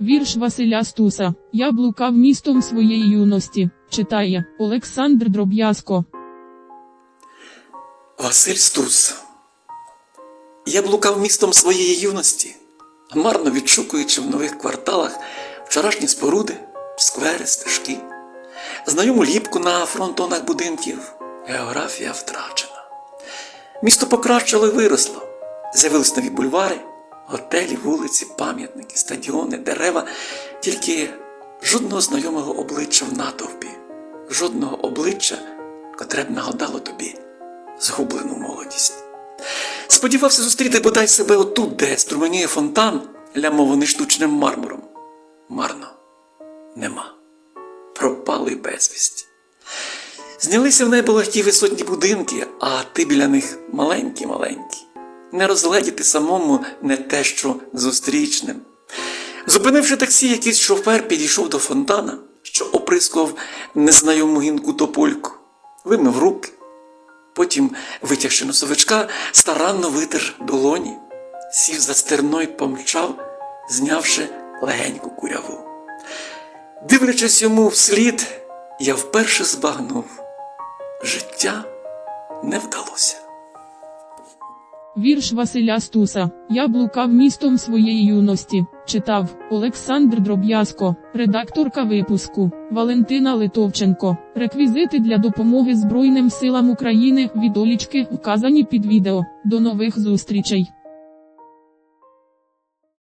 Вірш Василя Стуса Я блукав містом своєї юності. Читає Олександр Дроб'язко. Василь Стус. Я блукав містом своєї юності, марно відшукуючи в нових кварталах вчорашні споруди, сквери, стежки, знайому ліпку на фронтонах будинків. Географія втрачена. Місто покращило і виросло. З'явились нові бульвари, готелі, вулиці, пам'ятники, стадіони, дерева, тільки жодного знайомого обличчя в натовпі, жодного обличчя, котре б нагадало тобі згублену молодість. Сподівався зустріти бодай себе отут, де струменіє фонтан, лямований штучним мармуром. Марно, нема. Пропали безвісті. Знялися в небо легкі висотні будинки, а ти біля них маленький-маленький. Не розгледіти самому не те, що зустрічним. Зупинивши таксі, якийсь шофер підійшов до фонтана, що оприскував незнайому гінку топольку, вимив руки, Потім, витягши носовичка, старанно витер долоні, сів за стерно й помчав, знявши легеньку куряву. Дивлячись йому вслід, я вперше збагнув життя не вдалося. Вірш Василя Стуса Я блукав містом своєї юності. Читав Олександр Дроб'язко, редакторка випуску Валентина Литовченко. Реквізити для допомоги Збройним силам України відолічки вказані під відео. До нових зустрічей.